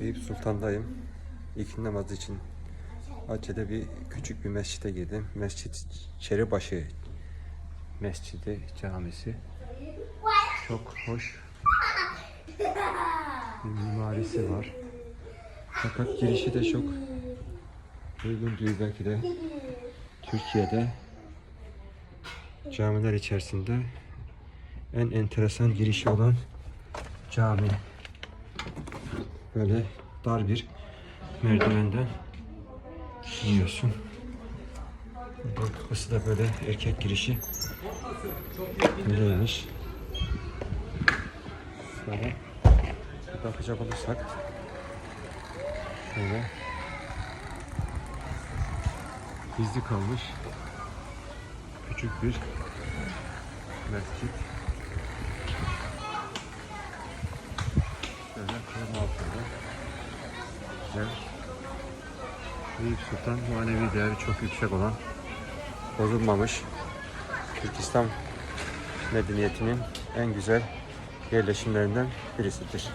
Eyüp Sultan'dayım. İlk namaz için Acele bir küçük bir mescide girdim. Mescid Çeribaşı Mescidi Camisi. Çok hoş bir mimarisi var. Fakat girişi de çok uygun değil belki de Türkiye'de camiler içerisinde en enteresan girişi olan cami. Böyle dar bir merdivenden iniyorsun. Bu kapısı da böyle erkek girişi. Böyleymiş. Sonra bakacak olursak şöyle gizli kalmış küçük bir mescit. Güzel. Eyüp Sultan manevi değeri çok yüksek olan bozulmamış Türk İslam medeniyetinin en güzel yerleşimlerinden birisidir.